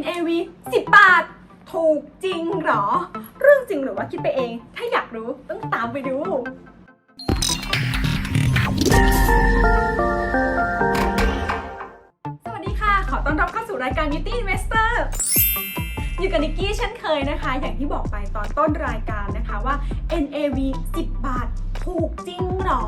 NAV 10 บาท ถูกจริงเหรอ เรื่องจริงหรือว่าคิดไปเอง ถ้าอยากรู้ต้องตามไปดู สวัสดีค่ะ ขอต้อนรับเข้าสู่รายการ Beauty Investor อยู่กับนิกกี้เช่นเคยนะคะ อย่างที่บอกไปตอนต้นรายการนะคะว่า NAV 10 บาท ถูกจริงเหรอ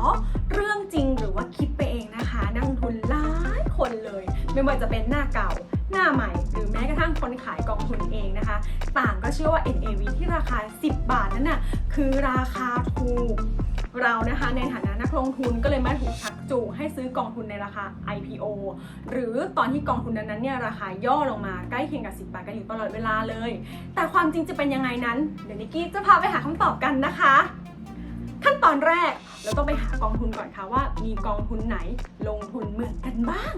เรื่องจริงหรือว่าคิดไปเองนะคะ นักลงทุนหลายคนเลย ไม่ว่าจะเป็นหน้าเก่า หน้าใหม่ หรือแม้กระทั่งคนขายกองทุนเองนะคะ ต่างก็เชื่อว่า NAV ที่ราคา 10 บาทนั้นน่ะคือราคาถูกเรานะคะในฐานะนักลงทุนก็เลยมาถูกชักจูงให้ซื้อกองทุนในราคา IPO หรือตอนที่กองทุนนั้นๆเนี่ยราคาย่อลงมาใกล้เคียงกับ 10 บาทกันอยู่ตลอดเวลาเลย แต่ความจริงจะเป็นยังไงนั้น เดี๋ยวนิกกี้จะพาไปหาคำตอบกันนะคะ ขั้นตอนแรกเราต้องไปหากองทุนก่อนค่ะว่า มีกองทุนไหนลงทุนเหมือนกันบ้าง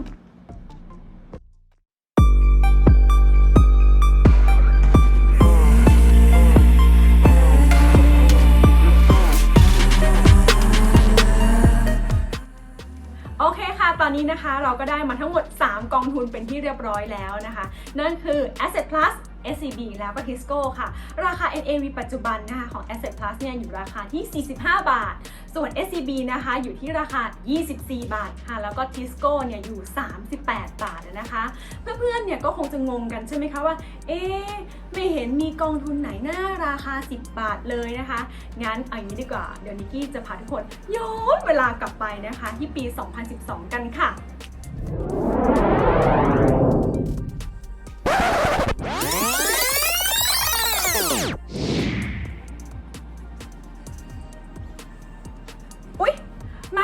ตอนนี้นะคะเราก็ได้มาทั้งหมด 3 กองทุนเป็นที่เรียบร้อยแล้วนะคะ นั่นคือ Asset Plus SCB แล้วก็ Tisco ค่ะ ราคา NAV ปัจจุบันนะคะของ Asset Plus เนี่ยอยู่ราคาที่ 45 บาท ส่วน SCB นะคะอยู่ที่ราคา 24 บาทค่ะ แล้วก็ Tisco เนี่ยอยู่ 38 บาทนะคะ เพื่อนๆ เนี่ยก็คงจะงงกันใช่ไหมคะว่า เอ๊ไม่เห็นมีกองทุนไหนหน้าราคา 10 บาทเลยนะคะ งั้นเอาอย่างนี้ดีกว่า เดี๋ยวนิกกี้จะพาทุกคนย้อนเวลากลับไปนะคะที่ปี 2012 กันค่ะ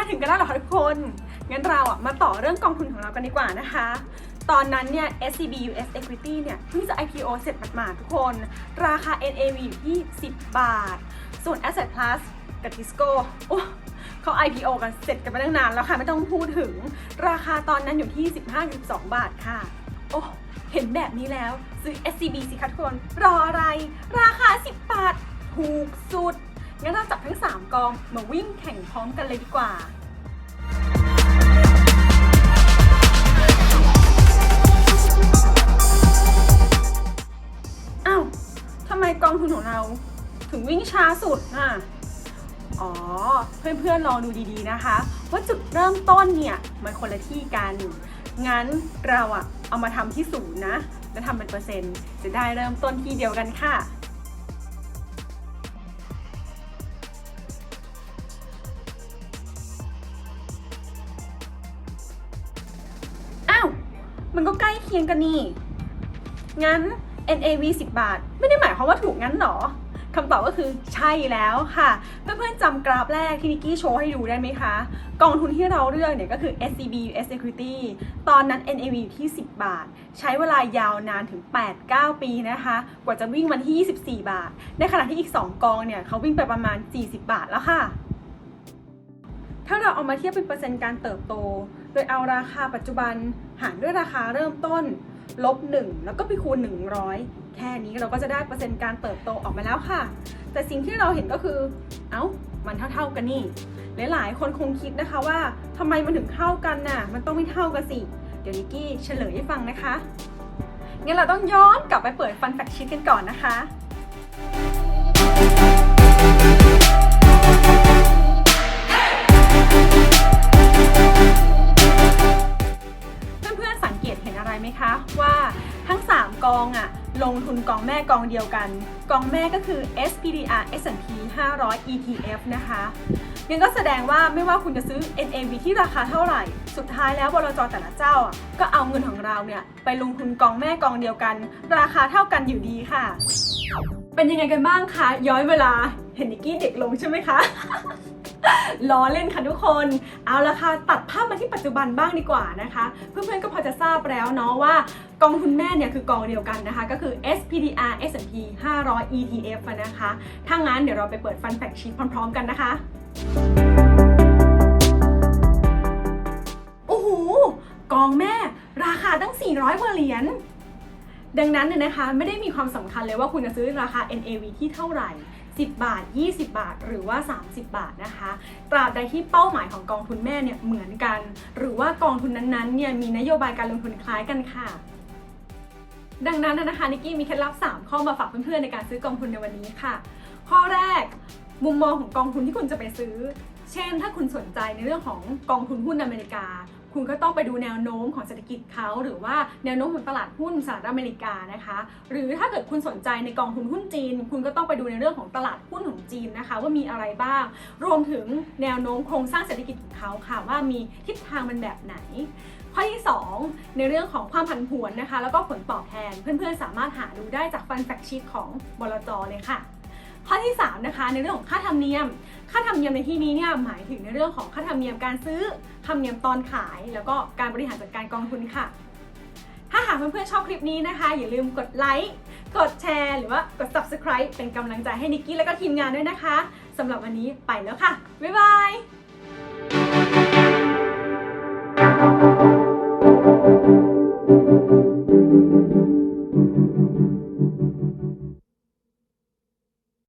ถึงกันแล้วเหรอคะทุกคน งั้นเราอะมาต่อเรื่องกองทุนของเรากันดีกว่านะคะ ตอนนั้นเนี่ย SCB US Equity เนี่ยเพิ่งจะ IPO เสร็จหมาดๆทุกคน ราคา NAV อยู่ที่ 10 บาท ส่วน Asset Plus กับ Tisco โอ้เขา IPO กันเสร็จกันไปตั้งนานแล้วค่ะไม่ต้องพูดถึง ราคาตอนนั้นอยู่ที่ 15.2บาทค่ะ โอ้เห็นแบบนี้แล้วซื้อ SCB สิคะทุกคน รออะไร ราคา 10 บาท ถูกสุด งั้นเราจับทั้ง 3 กองมาวิ่งแข่งพร้อมกันเลยดีกว่าอ้าวทำไมกองทุนของเราถึงวิ่งช้าสุดน่ะอ๋อ เพื่อนๆลองดูดีๆนะคะ ว่าจุดเริ่มต้นเนี่ยมันคนละที่กัน งั้นเราอะเอามาทำที่ศูนย์นะ แล้วทำเป็นเปอร์เซ็นต์ จะได้เริ่มต้นที่เดียวกันค่ะ มันก็ใกล้เคียงกันนี่ งั้น NAV 10 บาท ไม่ได้หมายความว่าถูกงั้นหรอคำตอบก็คือใช่แล้วค่ะ เพื่อนๆจำกราฟแรกที่นิกกี้โชว์ให้ดูได้ไหมคะ กองทุนที่เราเลือกเนี่ยก็คือ SCB US Equity ตอนนั้น NAV อยู่ที่ 10 บาท ใช้เวลายาวนานถึง 8-9 ปีนะคะ กว่าจะวิ่งมาที่ 24 บาท ในขณะที่อีก 2 กองเนี่ยเขาวิ่งไปประมาณ 40 บาทแล้วค่ะ ถ้าเราเอามาเทียบเป็นเปอร์เซ็นต์การเติบโต โดยเอาราคาปัจจุบันหารด้วยราคาเริ่มต้นลบ 1 แล้วก็ไปคูณ 100 แค่นี้เราก็จะได้เปอร์เซ็นต์การเติบโตออกมาแล้วค่ะ แต่สิ่งที่เราเห็นก็คือ เอ้า มันเท่าๆกันนี่ หลายๆ คนคงคิดนะคะว่าทำไมมันถึงเท่ากันน่ะ มันต้องไม่เท่ากันสิ เดี๋ยวนิกกี้เฉลยให้ฟังนะคะ งั้นเราต้องย้อนกลับไปเปิดฟันแฟกชีตกันก่อนนะคะ ไหมคะว่าทั้ง 3 กองอะลงทุนกองแม่กองเดียวกัน กองแม่ก็คือ SPDR S&P 500 ETF นะคะงั้นก็แสดงว่าไม่ว่าคุณจะซื้อ NAV ที่ราคาเท่าไหร่ สุดท้ายแล้วบลจแต่ละเจ้าอะก็เอาเงินของเราเนี่ยไปลงทุนกองแม่กองเดียวกัน ราคาเท่ากันอยู่ดีค่ะ เป็นยังไงกันบ้างคะย้อนเวลาเห็นนิกกี้เด็กลงใช่ไหมคะ ล้อเล่นค่ะทุกคน เอาละค่ะตัดภาพมาที่ปัจจุบันบ้างดีกว่านะคะ เพื่อนๆก็พอจะทราบแล้วเนาะว่ากองทุนแม่เนี่ยคือกองเดียวกันนะคะ ก็คือ SPDR S&P 500 ETF นะคะ ถ้างั้นเดี๋ยวเราไปเปิดฟันแฟกชีตพร้อมๆกันนะคะโอ้โหกองแม่ราคาตั้ง 400กว่าเหรียญดังนั้นเนี่ยนะคะไม่ได้มีความสำคัญเลยว่าคุณจะซื้อราคา NAV ที่เท่าไหร่ 10 บาท 20 บาท หรือว่า 30 บาทนะคะ ตราบใดที่เป้าหมายของกองทุนแม่เนี่ยเหมือนกัน หรือว่ากองทุนนั้นๆเนี่ยมีนโยบายการลงทุนคล้ายกันค่ะ ดังนั้นนะคะนิกกี้มีเคล็ดลับ 3 ข้อมาฝากเพื่อนๆในการซื้อกองทุนในวันนี้ค่ะ ข้อแรก มุมมองของกองทุนที่คุณจะไปซื้อ เช่น ถ้าคุณสนใจในเรื่องของกองทุนหุ้นอเมริกา คุณก็ต้องไปดูแนวโน้มของเศรษฐกิจเขาหรือว่าแนวโน้มของตลาดหุ้นสหรัฐอเมริกานะคะ หรือถ้าเกิดคุณสนใจในกองทุนหุ้นจีน คุณก็ต้องไปดูในเรื่องของตลาดหุ้นของจีนนะคะ ว่ามีอะไรบ้าง รวมถึงแนวโน้มโครงสร้างเศรษฐกิจของเขาค่ะว่ามีทิศทางมันแบบไหนข้อที่ 2 ในเรื่องของความผันผวนนะคะ แล้วก็ผลตอบแทน เพื่อนๆ สามารถหาดูได้จากฟันแฟกชีตของบลจเลยค่ะ ข้อที่3นะคะในเรื่องของค่าธรรมเนียม ค่าธรรมเนียมในที่นี้เนี่ยหมายถึงในเรื่องของค่าธรรมเนียมการซื้อธรรมเนียมตอนขาย แล้วก็การบริหารจัดการกองทุนค่ะ ถ้าหากเพื่อนๆชอบคลิปนี้นะคะ อย่าลืมกดไลค์กดแชร์ หรือว่ากด subscribe เป็นกำลังใจให้นิกกี้และก็ทีมงานด้วยนะคะสำหรับวันนี้ไปแล้วค่ะบ๊ายบาย